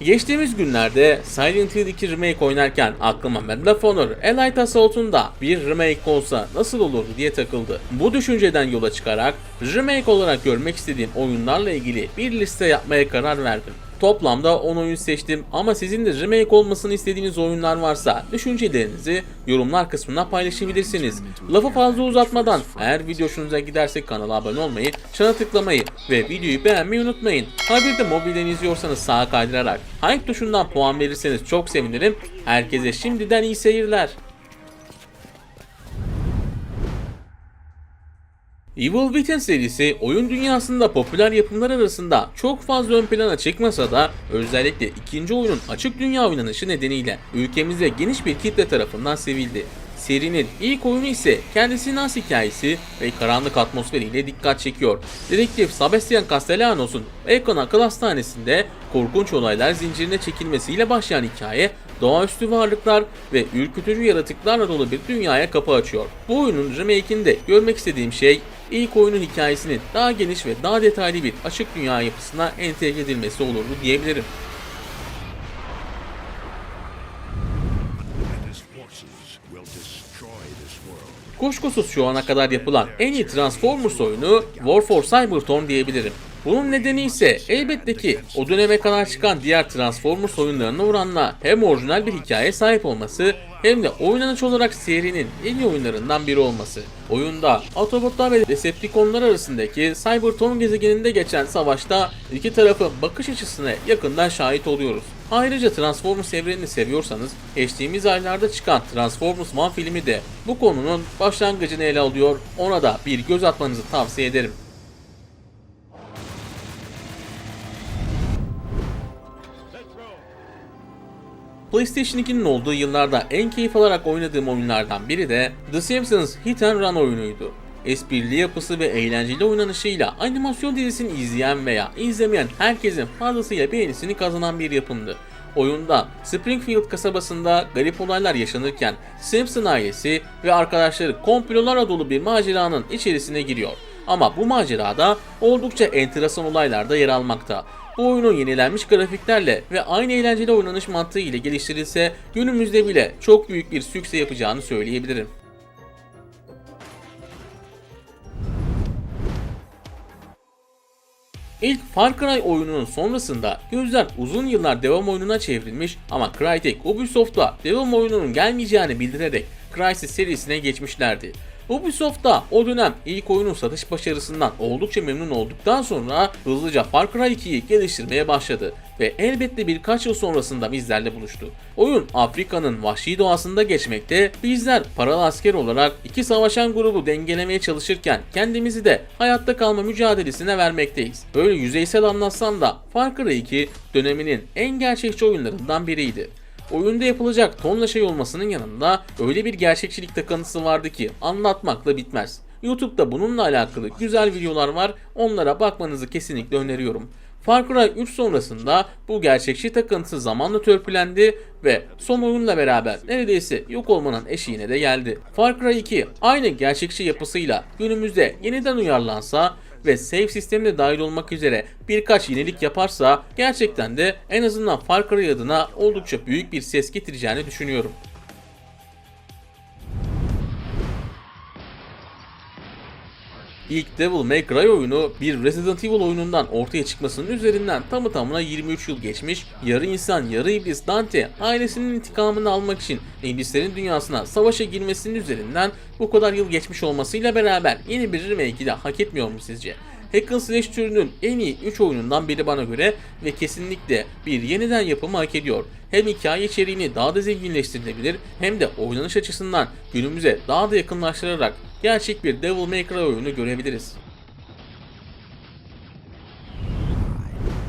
Geçtiğimiz günlerde Silent Hill 2 Remake oynarken aklıma Medal of Honor Elite Assault'un da bir remake olsa nasıl olur diye takıldı. Bu düşünceden yola çıkarak remake olarak görmek istediğim oyunlarla ilgili bir liste yapmaya karar verdim. Toplamda 10 oyun seçtim ama sizin de remake olmasını istediğiniz oyunlar varsa düşüncelerinizi yorumlar kısmına paylaşabilirsiniz. Lafı fazla uzatmadan eğer video hoşunuza giderse kanala abone olmayı, çana tıklamayı ve videoyu beğenmeyi unutmayın. Ha bir de mobilden izliyorsanız sağa kaydırarak like tuşundan puan verirseniz çok sevinirim. Herkese şimdiden iyi seyirler. Evil Within serisi oyun dünyasında popüler yapımlar arasında çok fazla ön plana çıkmasa da özellikle ikinci oyunun açık dünya oynanışı nedeniyle ülkemizde geniş bir kitle tarafından sevildi. Serinin ilk oyunu ise kendisinin az hikayesi ve karanlık atmosferiyle dikkat çekiyor. Dedektif Sebastian Castellanos'un Bacon Akıl Hastanesi'nde korkunç olaylar zincirine çekilmesiyle başlayan hikaye doğaüstü varlıklar ve ürkütücü yaratıklarla dolu bir dünyaya kapı açıyor. Bu oyunun remake'inde görmek istediğim şey ilk oyunun hikayesinin daha geniş ve daha detaylı bir açık dünya yapısına entegre edilmesi olurdu diyebilirim. Kuşkusuz şu ana kadar yapılan en iyi Transformers oyunu War for Cybertron diyebilirim. Bunun nedeni ise elbette ki o döneme kadar çıkan diğer Transformers oyunlarına oranla hem orijinal bir hikaye sahip olması hem de oynanış olarak serinin en iyi oyunlarından biri olması. Oyunda Autobotlar ve Decepticonlar arasındaki Cybertron gezegeninde geçen savaşta iki tarafın bakış açısına yakından şahit oluyoruz. Ayrıca Transformers evrenini seviyorsanız geçtiğimiz aylarda çıkan Transformers One filmi de bu konunun başlangıcını ele alıyor. Ona da bir göz atmanızı tavsiye ederim. PlayStation 2'nin olduğu yıllarda en keyif alarak oynadığım oyunlardan biri de The Simpsons Hit and Run oyunuydu. Esprili yapısı ve eğlenceli oynanışıyla animasyon dizisini izleyen veya izlemeyen herkesin fazlasıyla beğenisini kazanan bir yapımdı. Oyunda Springfield kasabasında garip olaylar yaşanırken Simpson ailesi ve arkadaşları komplolarla dolu bir maceranın içerisine giriyor. Ama bu macerada oldukça enteresan olaylar da yer almakta. Bu oyunun yenilenmiş grafiklerle ve aynı eğlenceli oynanış mantığı ile geliştirilse günümüzde bile çok büyük bir sükse yapacağını söyleyebilirim. İlk Far Cry oyununun sonrasında gözler uzun yıllar devam oyununa çevrilmiş ama Crytek Ubisoft'a devam oyununun gelmeyeceğini bildirerek Crysis serisine geçmişlerdi. Ubisoft da o dönem ilk oyunun satış başarısından oldukça memnun olduktan sonra hızlıca Far Cry 2'yi geliştirmeye başladı ve elbette birkaç yıl sonrasında bizlerle buluştu. Oyun Afrika'nın vahşi doğasında geçmekte, bizler paralı asker olarak iki savaşan grubu dengelemeye çalışırken kendimizi de hayatta kalma mücadelesine vermekteyiz. Böyle yüzeysel anlatsam da Far Cry 2 döneminin en gerçekçi oyunlarından biriydi. Oyunda yapılacak tonla şey olmasının yanında öyle bir gerçekçilik takıntısı vardı ki anlatmakla bitmez. YouTube'da bununla alakalı güzel videolar var. Onlara bakmanızı kesinlikle öneriyorum. Far Cry 3 sonrasında bu gerçekçi takıntısı zamanla törpülendi ve son oyunla beraber neredeyse yok olmanın eşiğine de geldi. Far Cry 2 aynı gerçekçi yapısıyla günümüzde yeniden uyarlansa ve save sistemine dahil olmak üzere birkaç yenilik yaparsa gerçekten de en azından Far Cry adına oldukça büyük bir ses getireceğini düşünüyorum. İlk Devil May Cry oyunu bir Resident Evil oyunundan ortaya çıkmasının üzerinden tamı tamına 23 yıl geçmiş, yarı insan yarı iblis Dante ailesinin intikamını almak için iblislerin dünyasına savaşa girmesinin üzerinden bu kadar yıl geçmiş olmasıyla beraber yeni bir remake'i de hak etmiyor mu sizce? Hack and Slash türünün en iyi 3 oyunundan biri bana göre ve kesinlikle bir yeniden yapımı hak ediyor. Hem hikaye içeriğini daha da zenginleştirilebilir hem de oynanış açısından günümüze daha da yakınlaştırarak gerçek bir Devil May Cry oyunu görebiliriz.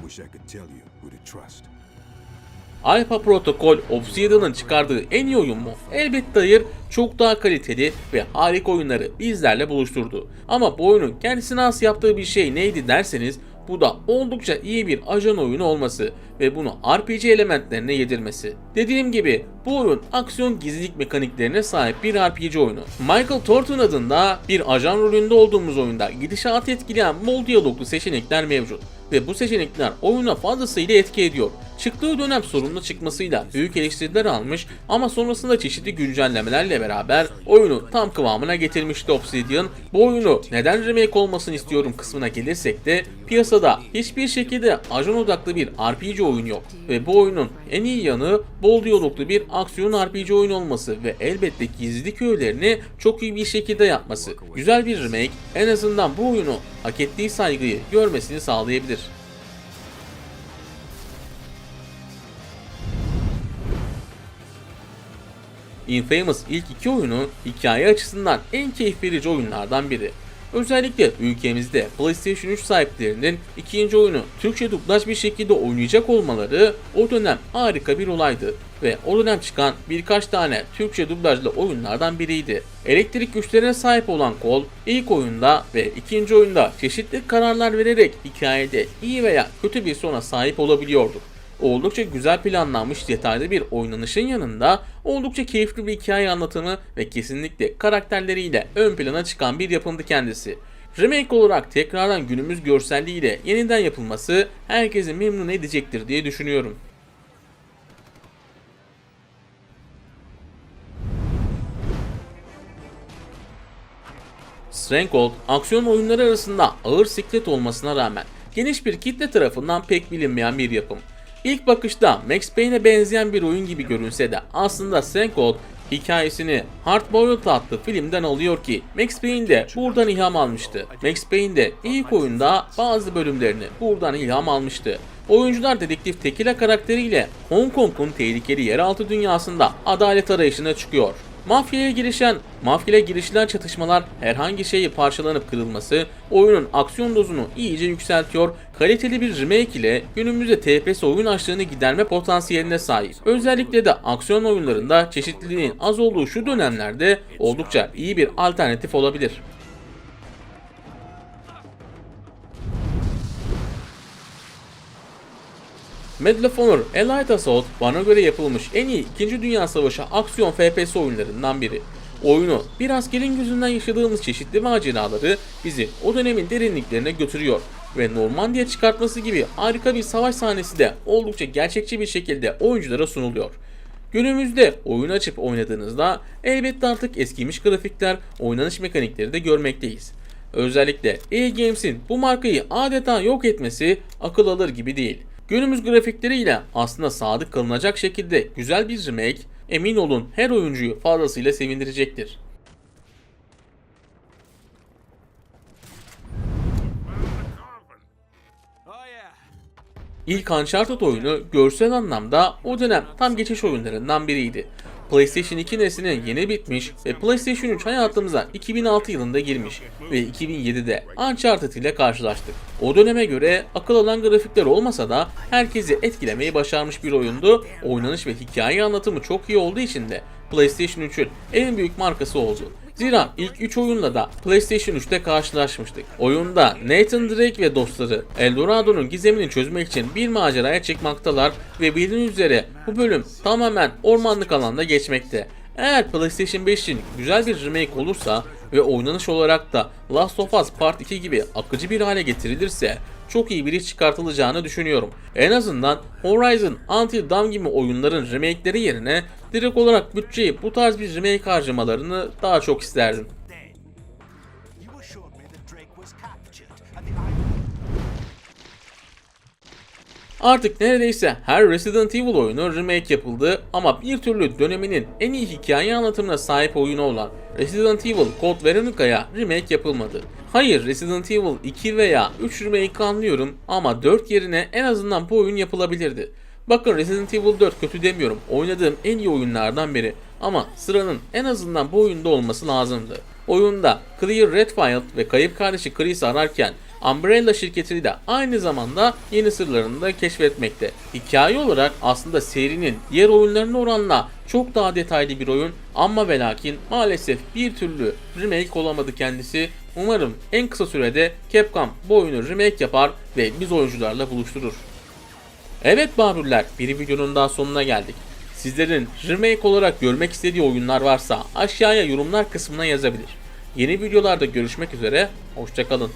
I wish I could tell you who to trust. Alpha Protocol Obsidian'ın çıkardığı en iyi oyun mu? Elbette hayır. Çok daha kaliteli ve harika oyunları bizlerle buluşturdu. Ama bu oyunun kendisine has yaptığı bir şey neydi derseniz bu da oldukça iyi bir ajan oyunu olması ve bunu RPG elementlerine yedirmesi. Dediğim gibi bu oyun aksiyon gizlilik mekaniklerine sahip bir RPG oyunu. Michael Thornton adında bir ajan rolünde olduğumuz oyunda gidişatı etkileyen bol diyaloglu seçenekler mevcut ve bu seçenekler oyuna fazlasıyla etki ediyor. Çıktığı dönem sorunlu çıkmasıyla büyük eleştiriler almış ama sonrasında çeşitli güncellemelerle beraber oyunu tam kıvamına getirmişti Obsidian. Bu oyunu neden remake olmasını istiyorum kısmına gelirsek de piyasada hiçbir şekilde ajan odaklı bir RPG oyun yok ve bu oyunun en iyi yanı bol diyaloglu bir aksiyon RPG oyun olması ve elbette gizlilik öğelerini çok iyi bir şekilde yapması. Güzel bir remake en azından bu oyunu hak ettiği saygıyı görmesini sağlayabilir. Infamous ilk iki oyunu hikaye açısından en keyif verici oyunlardan biri. Özellikle ülkemizde PlayStation 3 sahiplerinin ikinci oyunu Türkçe dublaj bir şekilde oynayacak olmaları o dönem harika bir olaydı ve o dönem çıkan birkaç tane Türkçe dublajlı oyunlardan biriydi. Elektrik güçlerine sahip olan Kol ilk oyunda ve ikinci oyunda çeşitli kararlar vererek hikayede iyi veya kötü bir sona sahip olabiliyordu oldukça güzel planlanmış detaylı bir oynanışın yanında oldukça keyifli bir hikaye anlatımı ve kesinlikle karakterleriyle ön plana çıkan bir yapımdı kendisi. Remake olarak tekrardan günümüz görselliğiyle yeniden yapılması herkesi memnun edecektir diye düşünüyorum. Stranghold, aksiyon oyunları arasında ağır siklet olmasına rağmen geniş bir kitle tarafından pek bilinmeyen bir yapım. İlk bakışta Max Payne'e benzeyen bir oyun gibi görünse de aslında Stranghold hikayesini Hard Boiled adlı filmden alıyor ki Max Payne de buradan ilham almıştı. Max Payne de ilk oyunda bazı bölümlerini buradan ilham almıştı. Oyuncular dedektif Tekila karakteriyle Hong Kong'un tehlikeli yeraltı dünyasında adalet arayışına çıkıyor. Mafyaya girişen, mafyaya girişilen çatışmalar herhangi şeyi parçalanıp kırılması oyunun aksiyon dozunu iyice yükseltiyor. Kaliteli bir remake ile günümüzde TPS oyun açlığını giderme potansiyeline sahip. Özellikle de aksiyon oyunlarında çeşitliliğin az olduğu şu dönemlerde oldukça iyi bir alternatif olabilir. Medal of Honor Allied Assault bana göre yapılmış en iyi 2. Dünya Savaşı aksiyon FPS oyunlarından biri. Oyunu bir askerin gözünden yaşadığımız çeşitli maceraları bizi o dönemin derinliklerine götürüyor ve Normandiya çıkartması gibi harika bir savaş sahnesi de oldukça gerçekçi bir şekilde oyunculara sunuluyor. Günümüzde oyun açıp oynadığınızda elbette artık eskimiş grafikler, oynanış mekanikleri de görmekteyiz. Özellikle EA Games'in bu markayı adeta yok etmesi akıl alır gibi değil. Günümüz grafikleriyle aslında sadık kalınacak şekilde güzel bir remake emin olun her oyuncuyu fazlasıyla sevindirecektir. İlk Uncharted oyunu görsel anlamda o dönem tam geçiş oyunlarından biriydi. PlayStation 2 neslinin yeni bitmiş ve PlayStation 3 hayatımıza 2006 yılında girmiş ve 2007'de Uncharted ile karşılaştık. O döneme göre akıl alan grafikler olmasa da herkesi etkilemeyi başarmış bir oyundu. Oynanış ve hikaye anlatımı çok iyi olduğu için de PlayStation 3'ün en büyük markası oldu. Zira ilk 3 oyunla da PlayStation 3'te karşılaşmıştık. Oyunda Nathan Drake ve dostları Eldorado'nun gizemini çözmek için bir maceraya çıkmaktalar ve bildiğiniz üzere bu bölüm tamamen ormanlık alanda geçmekte. Eğer PlayStation 5 için güzel bir remake olursa ve oynanış olarak da Last of Us Part 2 gibi akıcı bir hale getirilirse çok iyi bir iş çıkartılacağını düşünüyorum. En azından Horizon, Until Dawn gibi oyunların remake'leri yerine direkt olarak bütçeyi bu tarz bir remake harcamalarını daha çok isterdim. Artık neredeyse her Resident Evil oyunu remake yapıldı ama bir türlü döneminin en iyi hikaye anlatımına sahip oyunu olan Resident Evil Code Veronica'ya remake yapılmadı. Hayır Resident Evil 2 veya 3 remake anlıyorum ama 4 yerine en azından bu oyun yapılabilirdi. Bakın Resident Evil 4 kötü demiyorum. Oynadığım en iyi oyunlardan biri. Ama sıranın en azından bu oyunda olması lazımdı. Oyunda Clear Redfield ve kayıp kardeşi Chris ararken Umbrella şirketini de aynı zamanda yeni sırlarını da keşfetmekte. Hikaye olarak aslında serinin diğer oyunlarına oranla çok daha detaylı bir oyun ama ve lakin maalesef bir türlü remake olamadı kendisi. Umarım en kısa sürede Capcom bu oyunu remake yapar ve biz oyuncularla buluşturur. Evet Baruller bir videonun daha sonuna geldik. Sizlerin remake olarak görmek istediği oyunlar varsa aşağıya yorumlar kısmına yazabilir. Yeni videolarda görüşmek üzere, hoşçakalın.